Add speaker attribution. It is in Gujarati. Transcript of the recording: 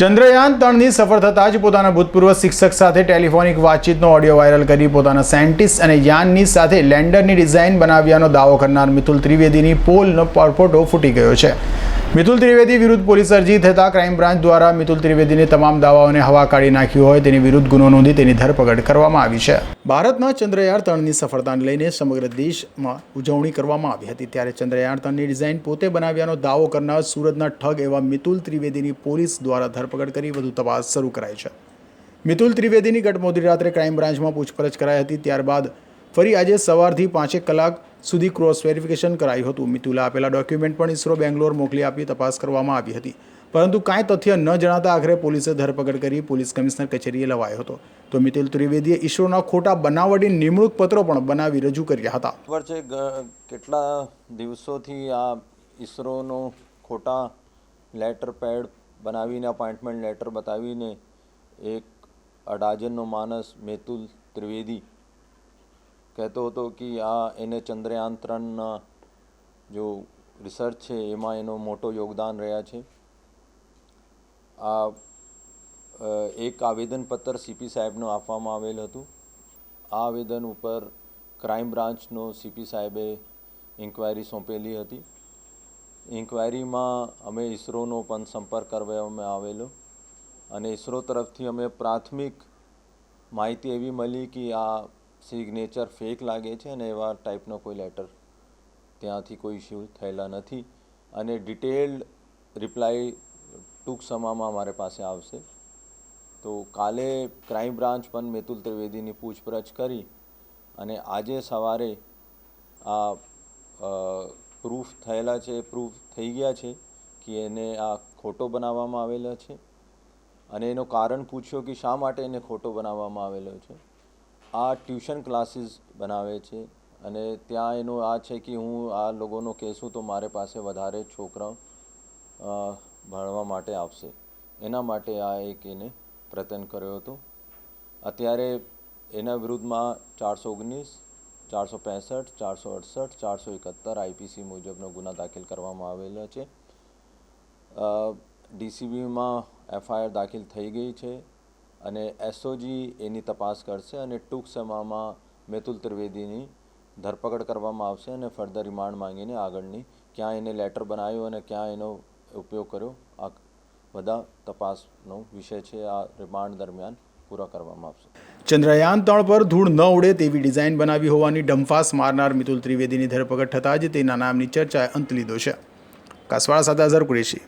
Speaker 1: ચંદ્રયાન ત્રણની સફળ થતાં જ પોતાના ભૂતપૂર્વ શિક્ષક સાથે ટેલિફોનિક વાતચીતનો ઓડિયો વાયરલ કરી પોતાના સાયન્ટિસ્ટ અને યાનની સાથે લેન્ડરની ડિઝાઇન બનાવ્યાનો દાવો કરનાર મિથુલ ત્રિવેદીની પોલનો પરપોટો ફૂટી ગયો છે. મિતુલ ત્રિવેદી વિરુદ્ધ પોલીસ અરજી થતાં ક્રાઇમ બ્રાન્ચ દ્વારા મિથુલ ત્રિવેદીની તમામ દાવાઓને હવા કાઢી નાખ્યો હોય તેની વિરુદ્ધ ગુનો નોંધી તેની ધરપકડ કરવામાં આવી છે. ભારતના ચંદ્રયાન ત્રણની સફળતાને લઈને સમગ્ર દેશમાં ઉજવણી કરવામાં આવી હતી. ત્યારે ચંદ્રયાન ત્રણની ડિઝાઇન પોતે બનાવ્યાનો દાવો કરનાર સુરતના ઠગ એવા મિતુલ ત્રિવેદીની પોલીસ દ્વારા ધરપકડ કરી વધુ તપાસ શરૂ કરાઈ છે. મિતુલ ત્રિવેદીની ગત મોડી રાત્રે ક્રાઇમ બ્રાન્ચમાં પૂછપરછ કરાઈ હતી. ત્યારબાદ ફરી આજે સવારથી પાંચેક કલાક સુધી ક્રોસ વેરિફિકેશન કરાયું હતું. મિતુલે આપેલા ડોક્યુમેન્ટ પણ ઇસરો બેંગ્લોર મોકલી આપી તપાસ કરવામાં આવી હતી. પરંતુ કાંઈ તથ્ય ન જણાતા આખરે પોલીસે ધરપકડ કરી પોલીસ કમિશનર કચેરીએ લવાયો હતો. તો મિતુલ ત્રિવેદીએ ઇસરોના ખોટા બનાવટી નિમણૂક પત્રો પણ બનાવી રજૂ કર્યા હતા.
Speaker 2: ખબર છે કેટલા દિવસોથી આ ઈસરોનો ખોટા લેટર પેડ બનાવીને અપોઇન્ટમેન્ટ લેટર બતાવીને એક અડાજનનો માણસ મેતુલ ત્રિવેદી કહેતો હતો કે આ એને ચંદ્રયાન ત્રણના જો રિસર્ચ છે, એમાં એનો મોટો યોગદાન રહ્યા છે. આ એક આવેદનપત્ર સીપી સાહેબનું આપવામાં આવેલ હતું. આ આવેદન ઉપર ક્રાઇમ બ્રાન્ચનો સીપી સાહેબે ઇન્ક્વાયરી સોંપેલી હતી. ઇન્ક્વાયરીમાં અમે ઇસરોનો પણ સંપર્ક કરવામાં આવેલો. અને ઇસરો તરફથી અમે પ્રાથમિક માહિતી એવી મળી કે આ સિગ્નેચર ફેક લાગે છે અને એવા ટાઈપનો કોઈ લેટર ત્યાંથી કોઈ ઇસ્યુ થયેલા નથી. અને ડિટેલ્ડ રિપ્લાય ટૂંક સમયમાં મારે પાસે આવશે. તો કાલે ક્રાઇમ બ્રાન્ચ પણ મેતુલ ત્રિવેદીની પૂછપરછ કરી અને આજે સવારે આ પ્રૂફ થયેલા છે પ્રૂફ થઈ ગયા છે કે એને આ ખોટો બનાવવામાં આવેલો છે. અને એનો કારણ પૂછ્યો કે શા માટે એને ખોટો બનાવવામાં આવેલો છે. આ ટ્યુશન ક્લાસીસ બનાવે છે અને ત્યાં એનું આ છે કે હું આ લોકોનો કહેશું તો મારે પાસે વધારે છોકરાઓ ભણવા માટે આવશે. એના માટે આ એક એને પ્રયત્ન કર્યો હતો. અત્યારે એના વિરુદ્ધમાં ચારસો ઓગણીસ, ચારસો પેંસઠ, ચારસો અડસઠ, ચારસો એકાત્તર આઈપીસી મુજબનો ગુના દાખલ કરવામાં આવેલો છે. ડીસીબીમાં એફઆઈઆર દાખલ થઈ ગઈ છે. અને એસઓજી એની તપાસ કરશે અને ટૂંક સમયમાં મેતુલ ત્રિવેદીની ધરપકડ કરવામાં આવશે અને ફર્ધર રિમાન્ડ માંગીને આગળની ક્યાં એને લેટર બનાવ્યો અને ક્યાં એનો ઉપયોગ કર્યો, આ બધા તપાસનો વિષય છે. આ રિમાન્ડ દરમિયાન પૂરા કરવામાં આવશે.
Speaker 1: ચંદ્રયાન ત્રણ પર ધૂળ ન ઉડે તેવી ડિઝાઇન બનાવી હોવાની ડંફાસ મારનાર મિતુલ ત્રિવેદીની ધરપકડ થતાં જ તેના નામની ચર્ચાએ અંત લીધો છે. કાસવાળા સાથે અઝર કુરેશી.